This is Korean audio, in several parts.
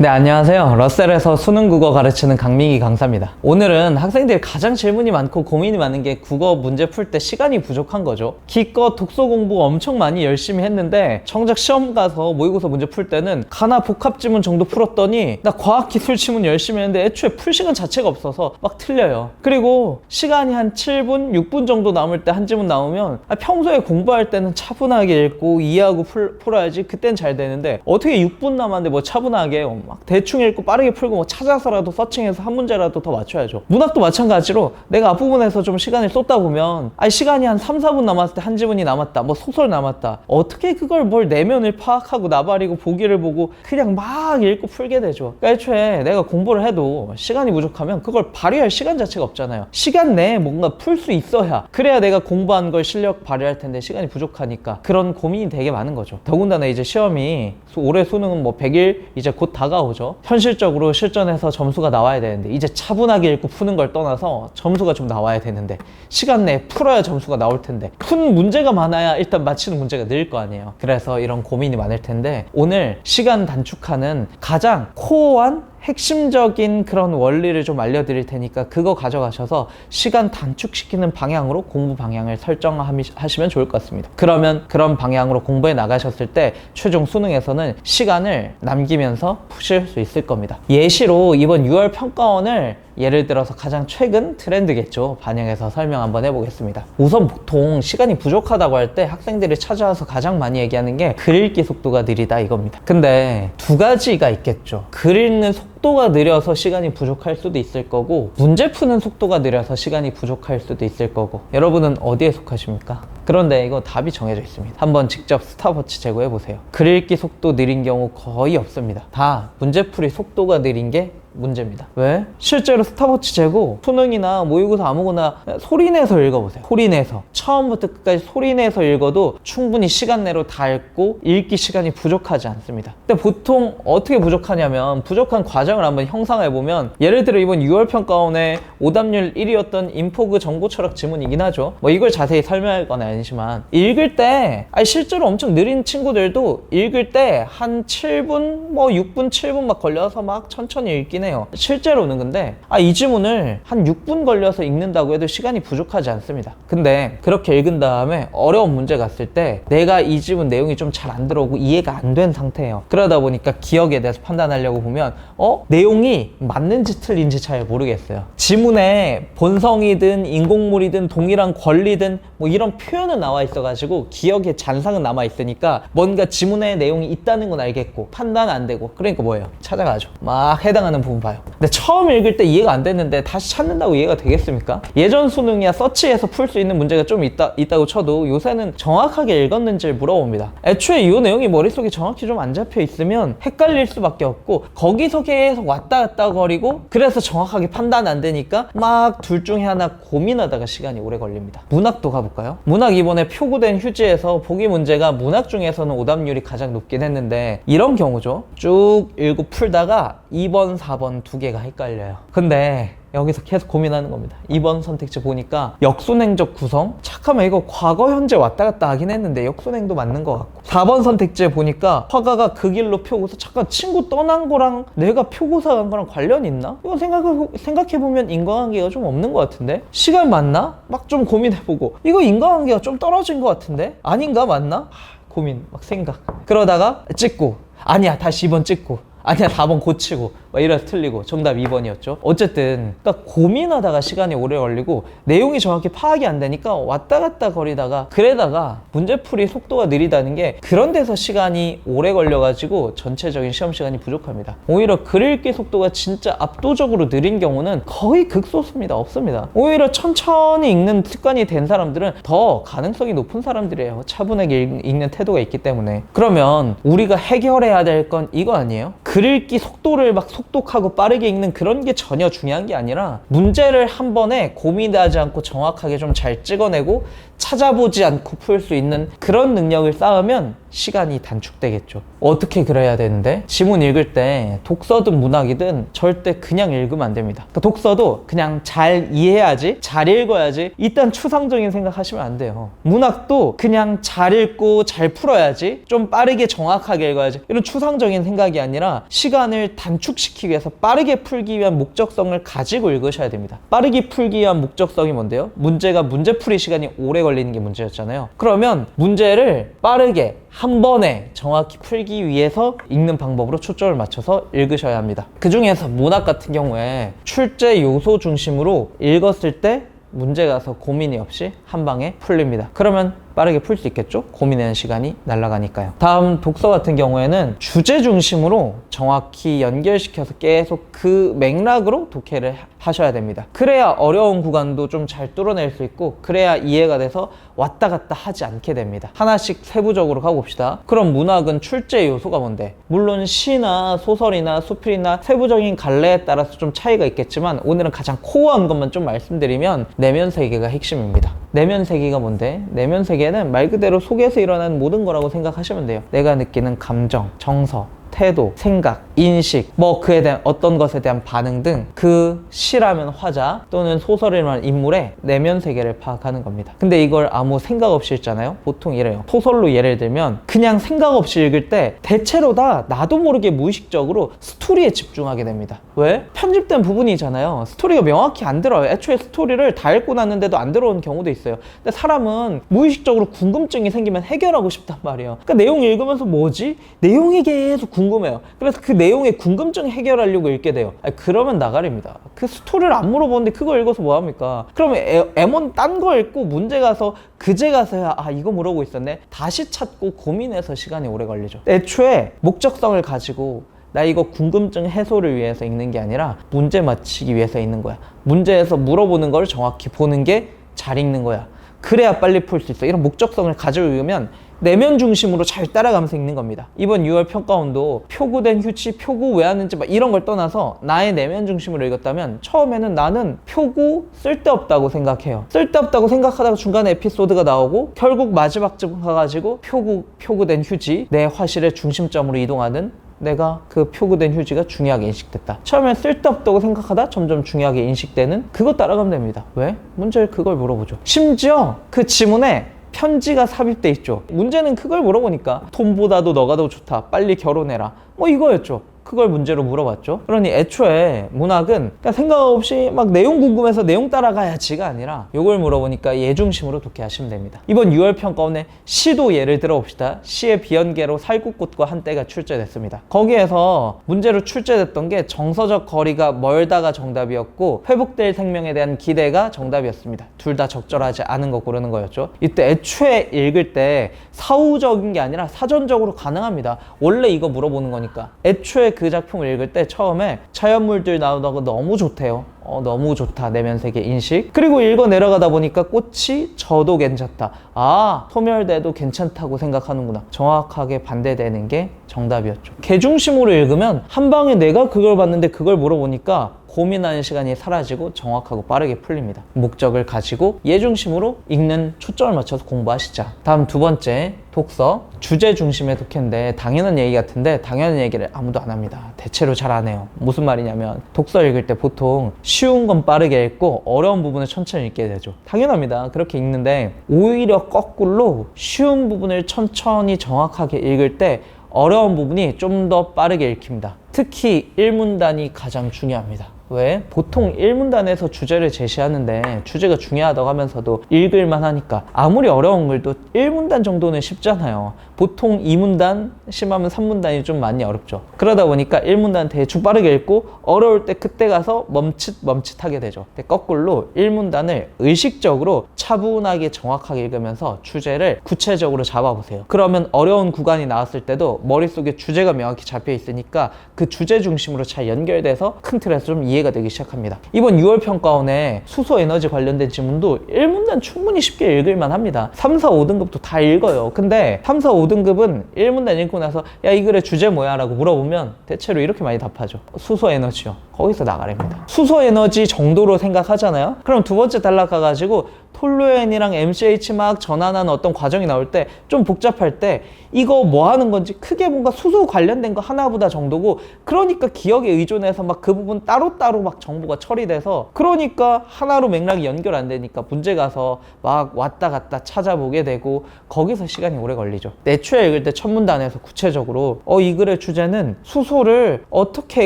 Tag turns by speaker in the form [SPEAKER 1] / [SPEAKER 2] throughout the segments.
[SPEAKER 1] 네, 안녕하세요. 러셀에서 수능 국어 가르치는 강민기 강사입니다. 오늘은 학생들이 가장 질문이 많고 고민이 많은 게 국어 문제 풀 때 시간이 부족한 거죠. 기껏 독서 공부 엄청 많이 열심히 했는데 정작 시험 가서 모의고사 문제 풀 때는 가나 복합 지문 정도 풀었더니 나 과학 기술 지문 열심히 했는데 애초에 풀 시간 자체가 없어서 막 틀려요. 그리고 시간이 한 7분, 6분 정도 남을 때 한 지문 나오면 아, 평소에 공부할 때는 차분하게 읽고 이해하고 풀, 풀어야지 그땐 잘 되는데 어떻게 6분 남았는데 뭐 차분하게 막 대충 읽고 빠르게 풀고 뭐 찾아서라도 서칭해서 한 문제라도 더 맞춰야죠. 문학도 마찬가지로 내가 앞부분에서 좀 시간을 쏟다 보면 아 시간이 한 3, 4분 남았을 때 한 지문이 남았다. 뭐 소설 남았다. 어떻게 그걸 뭘 내면을 파악하고 나발이고 보기를 보고 그냥 막 읽고 풀게 되죠. 그러니까 애초에 내가 공부를 해도 시간이 부족하면 그걸 발휘할 시간 자체가 없잖아요. 시간 내에 뭔가 풀 수 있어야 그래야 내가 공부한 걸 실력 발휘할 텐데 시간이 부족하니까 그런 고민이 되게 많은 거죠. 더군다나 이제 시험이 수- 올해 수능은 뭐 100일 이제 곧 다가 오죠. 현실적으로 실전에서 점수가 나와야 되는데 이제 차분하게 읽고 푸는 걸 떠나서 점수가 좀 나와야 되는데 시간 내에 풀어야 점수가 나올 텐데 푼 문제가 많아야 일단 맞히는 문제가 늘 거 아니에요. 그래서 이런 고민이 많을 텐데 오늘 시간 단축하는 가장 코어한 핵심적인 그런 원리를 좀 알려드릴 테니까 그거 가져가셔서 시간 단축시키는 방향으로 공부 방향을 설정하시면 좋을 것 같습니다. 그러면 그런 방향으로 공부해 나가셨을 때 최종 수능에서는 시간을 남기면서 푸실 수 있을 겁니다. 예시로 이번 6월 평가원을 예를 들어서 가장 최근 트렌드겠죠. 반영해서 설명 한번 해보겠습니다. 우선 보통 시간이 부족하다고 할 때 학생들이 찾아와서 가장 많이 얘기하는 게 글 읽기 속도가 느리다 이겁니다. 근데 두 가지가 있겠죠. 글 읽는 속도가 느려서 시간이 부족할 수도 있을 거고 문제 푸는 속도가 느려서 시간이 부족할 수도 있을 거고 여러분은 어디에 속하십니까? 그런데 이거 답이 정해져 있습니다. 한번 직접 스탑워치 제고해 보세요. 글 읽기 속도 느린 경우 거의 없습니다. 다 문제풀이 속도가 느린 게 문제입니다. 왜? 실제로 스탑워치 재고 수능이나 모의고사 아무거나 소리 내서 읽어보세요. 소리 내서 처음부터 끝까지 소리 내서 읽어도 충분히 시간 내로 다 읽고 읽기 시간이 부족하지 않습니다. 근데 보통 어떻게 부족하냐면 부족한 과정을 한번 형상해 보면 예를 들어 이번 6월 평가원의 오답률 1위였던 인포그 정보 철학 지문이긴 하죠. 뭐 이걸 자세히 설명할 건 아니지만 읽을 때 아니 실제로 엄청 느린 친구들도 읽을 때 한 7분 뭐 6분 7분 막 걸려서 막 천천히 읽긴 해요. 실제로는 근데 아 이 지문을 한 6분 걸려서 읽는다고 해도 시간이 부족하지 않습니다. 근데 그렇게 읽은 다음에 어려운 문제 갔을 때 내가 이 지문 내용이 좀 잘 안 들어오고 이해가 안 된 상태예요. 그러다 보니까 기억에 대해서 판단하려고 보면 어 내용이 맞는지 틀린지 잘 모르겠어요. 지문에 본성이든 인공물이든 동일한 권리든 뭐 이런 표현은 나와 있어 가지고 기억에 잔상은 남아 있으니까 뭔가 지문에 내용이 있다는 건 알겠고 판단 안 되고 그러니까 뭐예요? 찾아가죠. 막 해당하는 부분 봐요. 근데 처음 읽을 때 이해가 안 됐는데 다시 찾는다고 이해가 되겠습니까? 예전 수능이야 서치해서 풀 수 있는 문제가 좀 있다, 있다고 쳐도 요새는 정확하게 읽었는지를 물어봅니다. 애초에 이 내용이 머릿속에 정확히 좀 안 잡혀 있으면 헷갈릴 수밖에 없고 거기서 계속 왔다 갔다 거리고 그래서 정확하게 판단 안 되니까 막 둘 중에 하나 고민하다가 시간이 오래 걸립니다. 문학도 가볼까요? 문학 이번에 표구된 휴지에서 보기 문제가 문학 중에서는 오답률이 가장 높긴 했는데 이런 경우죠. 쭉 읽고 풀다가 2번, 4번 두 개가 헷갈려요. 근데 여기서 계속 고민하는 겁니다. 2번 선택지 보니까 역순행적 구성? 잠깐만 이거 과거 현재 왔다 갔다 하긴 했는데 역순행도 맞는 것 같고 4번 선택지에 보니까 화가가 그 길로 표고서 잠깐 친구 떠난 거랑 내가 표고사 간 거랑 관련 있나? 이거 생각해, 생각해보면 인과관계가 좀 없는 것 같은데 시간 맞나? 막 좀 고민해보고 이거 인과관계가 좀 떨어진 것 같은데 아닌가 맞나? 하, 고민 막 생각 그러다가 찍고 아니야 다시 2번 찍고 아니야 4번 고치고 막 이래서 틀리고 정답 2번이었죠. 어쨌든 그러니까 고민하다가 시간이 오래 걸리고 내용이 정확히 파악이 안 되니까 왔다 갔다 거리다가 그래다가 문제풀이 속도가 느리다는 게 그런 데서 시간이 오래 걸려가지고 전체적인 시험 시간이 부족합니다. 오히려 글 읽기 속도가 진짜 압도적으로 느린 경우는 거의 극소수입니다. 없습니다. 오히려 천천히 읽는 습관이 된 사람들은 더 가능성이 높은 사람들이에요. 차분하게 읽- 읽는 태도가 있기 때문에. 그러면 우리가 해결해야 될 건 이거 아니에요? 글 읽기 속도를 막 속독하고 빠르게 읽는 그런 게 전혀 중요한 게 아니라 문제를 한 번에 고민하지 않고 정확하게 좀 잘 찍어내고 찾아보지 않고 풀 수 있는 그런 능력을 쌓으면 시간이 단축되겠죠. 어떻게 그래야 되는데? 지문 읽을 때 독서든 문학이든 절대 그냥 읽으면 안 됩니다. 그러니까 독서도 그냥 잘 이해해야지, 잘 읽어야지, 일단 추상적인 생각하시면 안 돼요. 문학도 그냥 잘 읽고 잘 풀어야지, 좀 빠르게 정확하게 읽어야지. 이런 추상적인 생각이 아니라 시간을 단축시키기 위해서 빠르게 풀기 위한 목적성을 가지고 읽으셔야 됩니다. 빠르게 풀기 위한 목적성이 뭔데요? 문제가 문제풀이 시간이 오래 걸리는 게 문제였잖아요. 그러면 문제를 빠르게 한 번에 정확히 풀기 위해서 읽는 방법으로 초점을 맞춰서 읽으셔야 합니다. 그 중에서 문학 같은 경우에 출제 요소 중심으로 읽었을 때 문제 가서 고민이 없이 한 방에 풀립니다. 그러면 빠르게 풀 수 있겠죠? 고민하는 시간이 날아가니까요. 다음 독서 같은 경우에는 주제 중심으로 정확히 연결시켜서 계속 그 맥락으로 독해를 하셔야 됩니다. 그래야 어려운 구간도 좀 잘 뚫어낼 수 있고 그래야 이해가 돼서 왔다 갔다 하지 않게 됩니다. 하나씩 세부적으로 가봅시다. 그럼 문학은 출제 요소가 뭔데? 물론 시나 소설이나 수필이나 세부적인 갈래에 따라서 좀 차이가 있겠지만 오늘은 가장 코어한 것만 좀 말씀드리면 내면 세계가 핵심입니다. 내면 세계가 뭔데? 내면 세계는 말 그대로 속에서 일어나는 모든 거라고 생각하시면 돼요. 내가 느끼는 감정, 정서, 태도, 생각, 인식, 뭐 그에 대한 어떤 것에 대한 반응 등 그 시라면 화자 또는 소설이라는 인물의 내면 세계를 파악하는 겁니다. 근데 이걸 아무 생각 없이 읽잖아요. 보통 이래요. 소설로 예를 들면 그냥 생각 없이 읽을 때 대체로 다 나도 모르게 무의식적으로 스토리에 집중하게 됩니다. 왜? 편집된 부분이잖아요. 스토리가 명확히 안 들어요. 애초에 스토리를 다 읽고 났는데도 안 들어오는 경우도 있어요. 근데 사람은 무의식적으로 궁금증이 생기면 해결하고 싶단 말이에요. 그러니까 내용 읽으면서 뭐지? 내용이 계속 궁금해요. 그래서 그 내용 의 궁금증 해결하려고 읽게 돼요. 아니, 그러면 나가립니다. 그 스토리를 안 물어보는데 그거 읽어서 뭐 합니까? 그러면 애- M1 딴 거 읽고 문제 가서 그제 가서야 아 이거 물어보고 있었네. 다시 찾고 고민해서 시간이 오래 걸리죠. 애초에 목적성을 가지고 나 이거 궁금증 해소를 위해서 읽는 게 아니라 문제 맞히기 위해서 읽는 거야. 문제에서 물어보는 걸 정확히 보는 게 잘 읽는 거야. 그래야 빨리 풀 수 있어. 이런 목적성을 가지고 읽으면 내면 중심으로 잘 따라가면서 읽는 겁니다. 이번 6월 평가원도 표구된 휴치, 표구 왜 하는지 막 이런 걸 떠나서 나의 내면 중심으로 읽었다면 처음에는 나는 표구 쓸데없다고 생각해요. 쓸데없다고 생각하다가 중간에 에피소드가 나오고 결국 마지막쯤 가가지고 표구, 표구된 휴지, 내 화실의 중심점으로 이동하는 내가 그 표구된 휴지가 중요하게 인식됐다. 처음엔 쓸데없다고 생각하다 점점 중요하게 인식되는 그거 따라가면 됩니다. 왜? 문제를 그걸 물어보죠. 심지어 그 지문에 편지가 삽입돼 있죠. 문제는 그걸 물어보니까 돈보다도 너가 더 좋다. 빨리 결혼해라. 뭐 이거였죠. 그걸 문제로 물어봤죠. 그러니 애초에 문학은 그냥 생각 없이 막 내용 궁금해서 내용 따라가야지가 아니라 이걸 물어보니까 예 중심으로 독해하시면 됩니다. 이번 6월 평가원에 시도 예를 들어 봅시다. 시의 비연계로 살구꽃과 한때가 출제됐습니다. 거기에서 문제로 출제됐던 게 정서적 거리가 멀다가 정답이었고 회복될 생명에 대한 기대가 정답이었습니다. 둘 다 적절하지 않은 거 고르는 거였죠. 이때 애초에 읽을 때 사후적인 게 아니라 사전적으로 가능합니다. 원래 이거 물어보는 거니까. 애초에 그 작품을 읽을 때 처음에 자연물들 나오다가 너무 좋대요. 어, 너무 좋다. 내면 세계 인식. 그리고 읽어 내려가다 보니까 꽃이 저도 괜찮다. 아, 소멸돼도 괜찮다고 생각하는구나. 정확하게 반대되는 게 정답이었죠. 개중심으로 읽으면 한 방에 내가 그걸 봤는데 그걸 물어보니까 고민하는 시간이 사라지고 정확하고 빠르게 풀립니다. 목적을 가지고 예중심으로 읽는 초점을 맞춰서 공부하시자. 다음 두 번째 독서 주제 중심의 독해인데 당연한 얘기 같은데 당연한 얘기를 아무도 안 합니다. 대체로 잘 안 해요. 무슨 말이냐면 독서 읽을 때 보통 쉬운 건 빠르게 읽고 어려운 부분을 천천히 읽게 되죠. 당연합니다. 그렇게 읽는데 오히려 거꾸로 쉬운 부분을 천천히 정확하게 읽을 때 어려운 부분이 좀 더 빠르게 읽힙니다. 특히 1문단이 가장 중요합니다. 왜? 보통 1문단에서 주제를 제시하는데 주제가 중요하다고 하면서도 읽을만 하니까 아무리 어려운 글도 1문단 정도는 쉽잖아요. 보통 2문단, 심하면 3문단이 좀 많이 어렵죠. 그러다 보니까 1문단 대충 빠르게 읽고 어려울 때 그때 가서 멈칫 멈칫하게 되죠. 근데 거꾸로 1문단을 의식적으로 차분하게 정확하게 읽으면서 주제를 구체적으로 잡아보세요. 그러면 어려운 구간이 나왔을 때도 머릿속에 주제가 명확히 잡혀 있으니까 그 주제 중심으로 잘 연결돼서 큰 틀에서 좀 이해 가 되기 시작합니다. 이번 6월 평가원에 수소 에너지 관련된 지문도 1문단 충분히 쉽게 읽을만 합니다. 3, 4, 5등급도 다 읽어요. 근데 3, 4, 5등급은 1문단 읽고 나서 야, 이 글의 주제 뭐야? 라고 물어보면 대체로 이렇게 많이 답하죠. 수소 에너지요. 거기서 나가랍니다. 수소 에너지 정도로 생각하잖아요. 그럼 두 번째 단락 가가지고 톨루엔이랑 MCH 막 전환하는 어떤 과정이 나올 때 좀 복잡할 때 이거 뭐 하는 건지 크게 뭔가 수소 관련된 거 하나보다 정도고 그러니까 기억에 의존해서 막 그 부분 따로따로 막 정보가 처리돼서 그러니까 하나로 맥락이 연결 안 되니까 문제 가서 막 왔다 갔다 찾아보게 되고 거기서 시간이 오래 걸리죠. 애초에 읽을 때 첫 문단에서 구체적으로 어 이 글의 주제는 수소를 어떻게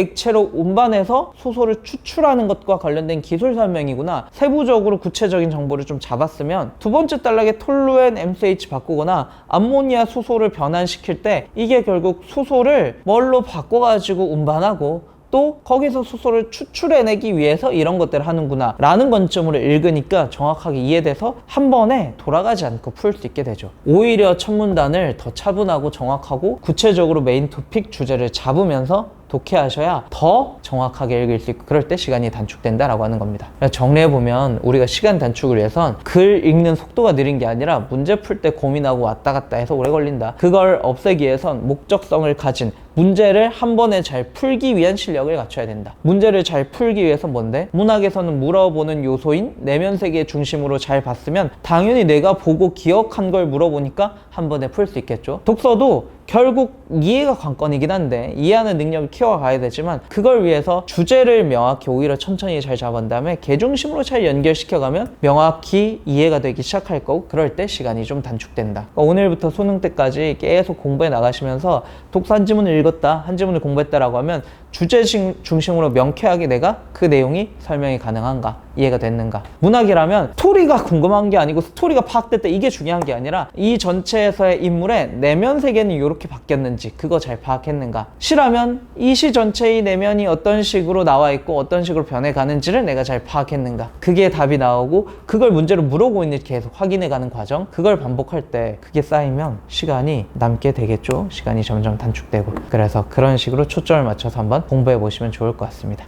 [SPEAKER 1] 액체로 운반해서 수소를 추출하는 것과 관련된 기술 설명이구나. 세부적으로 구체적인 정보를 좀 잡았으면 두 번째 단락에 톨루엔 MCH 바꾸거나 암모니아 수소를 변환시킬 때 이게 결국 수소를 뭘로 바꿔가지고 운반하고 또 거기서 수소를 추출해내기 위해서 이런 것들을 하는구나 라는 관점으로 읽으니까 정확하게 이해돼서 한 번에 돌아가지 않고 풀 수 있게 되죠. 오히려 첫 문단을 더 차분하고 정확하고 구체적으로 메인 토픽 주제를 잡으면서 독해하셔야 더 정확하게 읽을 수 있고 그럴 때 시간이 단축된다라고 하는 겁니다. 정리해 보면 우리가 시간 단축을 위해선 글 읽는 속도가 느린 게 아니라 문제 풀 때 고민하고 왔다 갔다 해서 오래 걸린다. 그걸 없애기 위해선 목적성을 가진 문제를 한 번에 잘 풀기 위한 실력을 갖춰야 된다. 문제를 잘 풀기 위해서 뭔데? 문학에서는 물어보는 요소인 내면 세계 중심으로 잘 봤으면 당연히 내가 보고 기억한 걸 물어보니까 한 번에 풀 수 있겠죠. 독서도 결국 이해가 관건이긴 한데 이해하는 능력을 키워가야 되지만 그걸 위해서 주제를 명확히 오히려 천천히 잘 잡은 다음에 개 중심으로 잘 연결시켜가면 명확히 이해가 되기 시작할 거고 그럴 때 시간이 좀 단축된다. 그러니까 오늘부터 수능 때까지 계속 공부해 나가시면서 독서 한 지문을 읽었다, 한 지문을 공부했다라고 하면 주제 중- 중심으로 명쾌하게 내가 그 내용이 설명이 가능한가, 이해가 됐는가. 문학이라면 스토리가 궁금한 게 아니고 스토리가 파악될 때 이게 중요한 게 아니라 이 전체에서의 인물의 내면 세계는 이렇게 바뀌었는지 그거 잘 파악했는가. 시라면 이 시 전체의 내면이 어떤 식으로 나와 있고 어떤 식으로 변해가는지를 내가 잘 파악했는가. 그게 답이 나오고 그걸 문제로 물어보고 있는지 계속 확인해가는 과정. 그걸 반복할 때 그게 쌓이면 시간이 남게 되겠죠. 시간이 점점 단축되고. 그래서 그런 식으로 초점을 맞춰서 한번 공부해 보시면 좋을 것 같습니다.